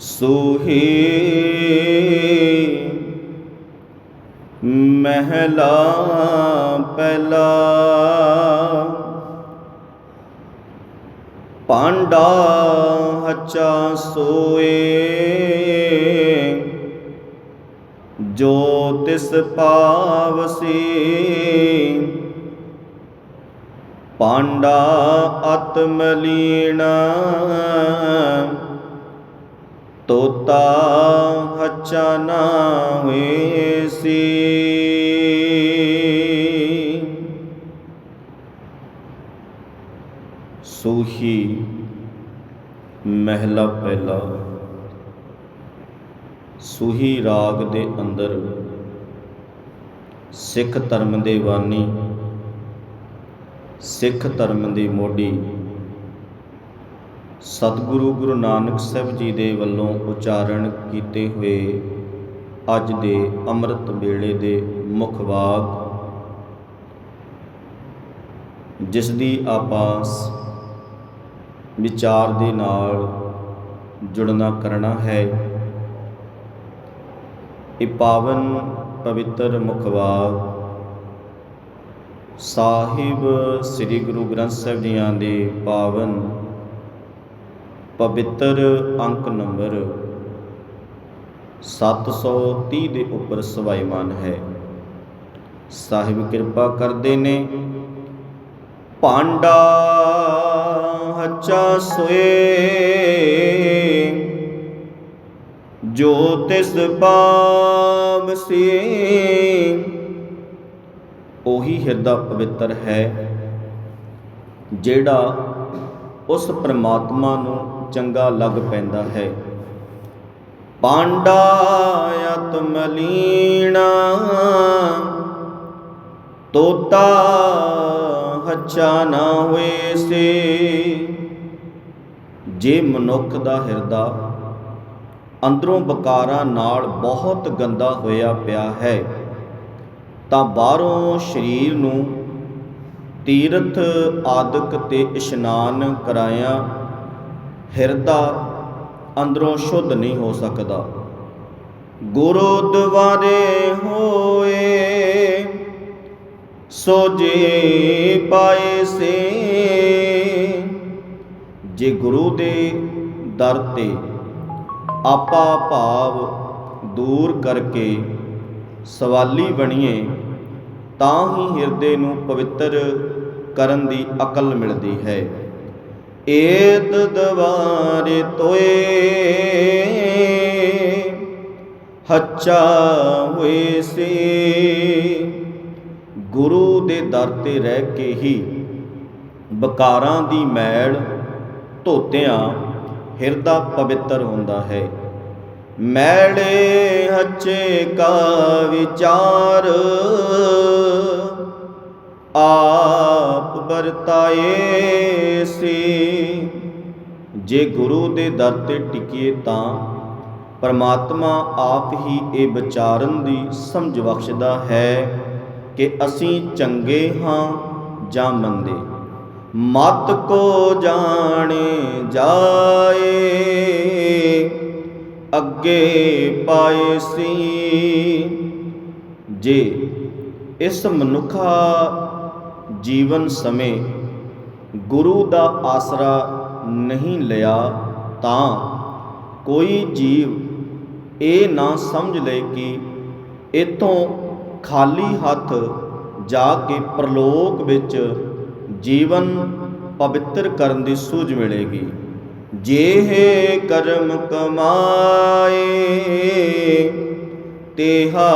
ਸੂਹੀ ਮਹਿਲਾ ਪਹਿਲਾ। ਪਾਂਡਾ ਹੱਚਾ ਸੋਏ ਜੋ ਤਿਸ ਪਾਵਸੀ। ਪਾਂਡਾ ਆਤਮਲੀਣਾ ਤੋਤਾ ਹੱਚਾ ਨਾ ਹੋਏ ਸੀ ਸੂਹੀ ਮਹਿਲਾ ਪਹਿਲਾ। ਸੂਹੀ ਰਾਗ ਦੇ ਅੰਦਰ ਸਿੱਖ ਧਰਮ ਦੇ ਬਾਨੀ, ਸਿੱਖ ਧਰਮ ਦੀ ਮੋਢੀ ਸਤਿਗੁਰੂ ਗੁਰੂ ਨਾਨਕ ਸਾਹਿਬ ਜੀ ਦੇ ਵੱਲੋਂ ਉਚਾਰਨ ਕੀਤੇ ਹੋਏ ਅੱਜ ਦੇ ਅੰਮ੍ਰਿਤ ਵੇਲੇ ਦੇ ਮੁੱਖ ਵਾਕ, ਜਿਸ ਦੀ ਆਪਾਸ ਵਿਚਾਰ ਦੇ ਨਾਲ ਜੁੜਨਾ ਕਰਨਾ ਹੈ। ਇਹ ਪਾਵਨ ਪਵਿੱਤਰ ਮੁਖਵਾਕ ਸਾਹਿਬ ਸ੍ਰੀ ਗੁਰੂ ਗ੍ਰੰਥ ਸਾਹਿਬ ਜੀਆਂ ਦੇ ਪਾਵਨ ਪਵਿੱਤਰ ਅੰਕ ਨੰਬਰ 730 ਦੇ ਉੱਪਰ ਸਵਾਈਮਾਨ ਹੈ। ਸਾਹਿਬ ਕਿਰਪਾ ਕਰਦੇ ਨੇ। ਪਾਂਡਾ ਹੱਚਾ ਸੋਏ, ਜੋ ਤਿਸ ਪਾਵਸੀ ਉਹੀ ਹਿਰਦਾ ਪਵਿੱਤਰ ਹੈ, ਜਿਹੜਾ ਉਸ ਪ੍ਰਮਾਤਮਾ ਨੂੰ ਚੰਗਾ ਲੱਗ ਪੈਂਦਾ ਹੈ। ਪਾਂਡਾ ਆਤਮਲੀਣਾ ਤੋਤਾ ਹੱਚਾ ਨਾ ਹੋਏ ਸੇ। ਜੇ ਮਨੁੱਖ ਦਾ ਹਿਰਦਾ ਅੰਦਰੋਂ ਬਕਾਰਾਂ ਨਾਲ ਬਹੁਤ ਗੰਦਾ ਹੋਇਆ ਪਿਆ ਹੈ, ਤਾਂ ਬਾਹਰੋਂ ਸਰੀਰ ਨੂੰ ਤੀਰਥ ਆਦਿਕ ਤੇ ਇਸ਼ਨਾਨ ਕਰਾਇਆ ਹਿਰਦਾ ਅੰਦਰੋਂ ਸ਼ੁੱਧ ਨਹੀਂ ਹੋ ਸਕਦਾ। ਗੁਰੂ ਦੁਆਰੇ ਹੋਏ, ਸੋ ਜੇ ਪਾਏ ਸੇ, ਜੇ ਗੁਰੂ ਦੇ ਦਰ ਤੇ ਆਪਾ ਭਾਵ ਦੂਰ ਕਰਕੇ ਸਵਾਲੀ ਬਣੀਏ, ਤਾਂ ਹੀ ਹਿਰਦੇ ਨੂੰ ਪਵਿੱਤਰ ਕਰਨ ਦੀ ਅਕਲ ਮਿਲਦੀ ਹੈ। ਏਤ ਦਵਾਰੇ ਤੋਏ, ਹੱਚਾ ਹੋਏ ਸੀ। ਗੁਰੂ ਦੇ ਦਰ ਤੇ ਰਹਿ ਕੇ ਹੀ ਬਕਾਰਾਂ ਦੀ ਮੈਲ ਧੋਤਿਆਂ ਹਿਰਦਾ ਪਵਿੱਤਰ ਹੁੰਦਾ ਹੈ। ਮੈਲੇ ਹੱਚੇ ਕਾ ਵਿਚਾਰ ਆਪ ਵਰਤਾਏ ਸੀ। ਜੇ ਗੁਰੂ ਦੇ ਦਰ ਤੇ ਟਿਕੀਏ ਤਾਂ ਪਰਮਾਤਮਾ ਆਪ ਹੀ ਇਹ ਵਿਚਾਰਨ ਦੀ ਸਮਝ ਬਖਸ਼ਦਾ ਹੈ ਕਿ ਅਸੀਂ ਚੰਗੇ ਹਾਂ ਜਾਂ ਮੰਦੇ। ਮਤ ਕੋ ਜਾਣੇ ਜਾਏ, ਅੱਗੇ ਪਾਏ ਸੀ। ਜੇ ਇਸ ਮਨੁੱਖਾ ਜੀਵਨ ਸਮੇਂ ਗੁਰੂ ਦਾ ਆਸਰਾ ਨਹੀਂ ਲਿਆ ਤਾਂ ਕੋਈ ਜੀਵ ਇਹ ਨਾ ਸਮਝ ਲਏ ਕਿ ਇਥੋਂ ਖਾਲੀ ਹੱਥ ਜਾ ਕੇ ਪ੍ਰਲੋਕ ਵਿੱਚ ਜੀਵਨ ਪਵਿੱਤਰ ਕਰਨ ਦੀ ਸੂਝ ਮਿਲੇਗੀ। ਜੇਹ ਕਰਮ ਕਮਾਏ, ਤੇਹਾ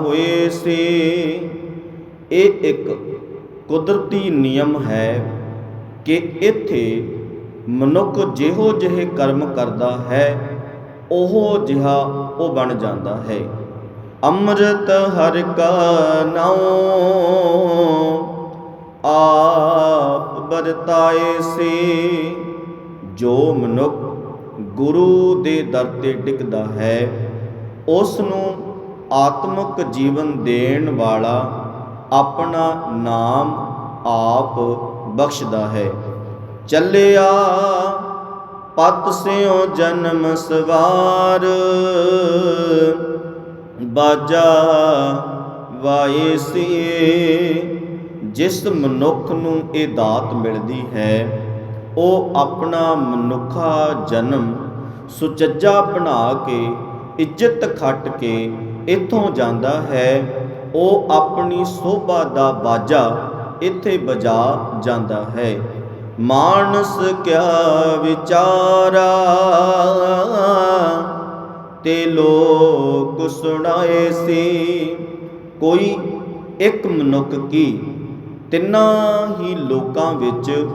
ਹੋਏ ਸੀ। ਇਹ ਇੱਕ ਕੁਦਰਤੀ ਨਿਯਮ ਹੈ ਕਿ ਇੱਥੇ ਮਨੁੱਖ ਜਿਹੋ ਜਿਹੇ ਕਰਮ ਕਰਦਾ ਹੈ, ਉਹ ਜਿਹਾ ਉਹ ਬਣ ਜਾਂਦਾ ਹੈ। ਅੰਮ੍ਰਿਤ ਹਰ ਕਾ ਨਾਉ ਆਪ ਵਰਤਾਏ ਸੀ, ਜੋ ਮਨੁੱਖ ਗੁਰੂ ਦੇ ਦਰ ਤੇ ਟਿਕਦਾ ਹੈ ਉਸ ਨੂੰ ਆਤਮਿਕ ਜੀਵਨ ਦੇਣ ਵਾਲਾ ਆਪਣਾ ਨਾਮ ਆਪ ਬਖਸ਼ਦਾ ਹੈ। ਚੱਲਿਆ, ਪਤ ਸਿਓ ਜਨਮ ਸਵਾਰ। ਬਾਜਾ ਵਾਏ ਸੀ ਜਿਸ ਮਨੁੱਖ ਨੂੰ ਇਹ ਦਾਤ ਮਿਲਦੀ ਹੈ, ਉਹ ਆਪਣਾ ਮਨੁੱਖਾ ਜਨਮ ਸੁਚੱਜਾ ਬਣਾ ਕੇ, ਇੱਜ਼ਤ ਖੱਟ ਕੇ ਇੱਥੋਂ ਜਾਂਦਾ ਹੈ। ਉਹ ਆਪਣੀ ਸੋਭਾ ਦਾ ਬਾਜਾ ਇੱਥੇ ਬਜਾ ਜਾਂਦਾ ਹੈ। ਮਾਨਸ ਕਿਆ ਵਿਚਾਰਾ, ਤੇ ਲੋਕ ਸੁਣਾਏ ਸੀ, ਕੋਈ ਇੱਕ ਮਨੁੱਖ ਕੀ? ਤਿੰਨਾਂ ਹੀ ਲੋਕਾਂ ਵਿੱਚ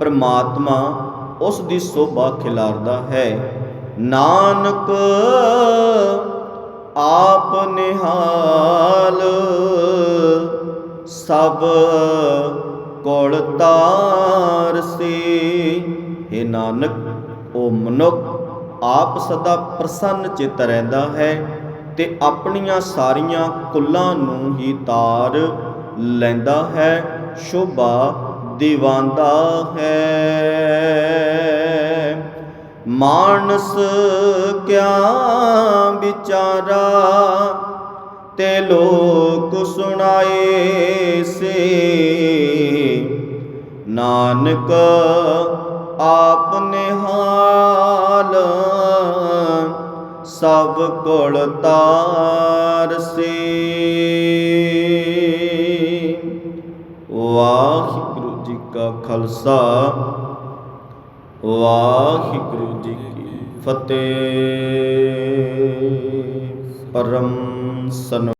ਪ੍ਰਮਾਤਮਾ ਉਸ ਦੀ ਸੋਭਾ ਖਿਲਾਰਦਾ ਹੈ। ਨਾਨਕ, ਆਪ ਨਿਹਾਰ ਸਭ ਕੋਲ ਤਾਰ ਸੀ। हे ਨਾਨਕ, ਉਹ ਮਨੁੱਖ ਆਪ ਸਦਾ ਪ੍ਰਸੰਨ ਚਿਤ ਰਹਿੰਦਾ ਹੈ ਤੇ ਆਪਣੀਆਂ ਸਾਰੀਆਂ ਕੁੱਲਾਂ ਨੂੰ ਹੀ ਤਾਰ ਲੈਂਦਾ ਹੈ, ਸ਼ੋਭਾ ਦਿਵਾਂਦਾ ਹੈ। ਮਾਨਸ ਕਿਆ ਵਿਚਾਰਾ ਤੇ ਲੋਕ ਸੁਣਾਏ ਸੇ ਨਾਨਕ ਆਪ ਨਿਹਾਲ ਸਭ ਕੋਲ ਤਾਰ ਸੇ। ਵਾਹਿਗੁਰੂ ਜੀ ਕਾ ਖਾਲਸਾ, ਵਾਹਿਗੁਰੂ ਜੀ ਕੀ ਫਤਿਹ। ਪਰਮ ਸਨ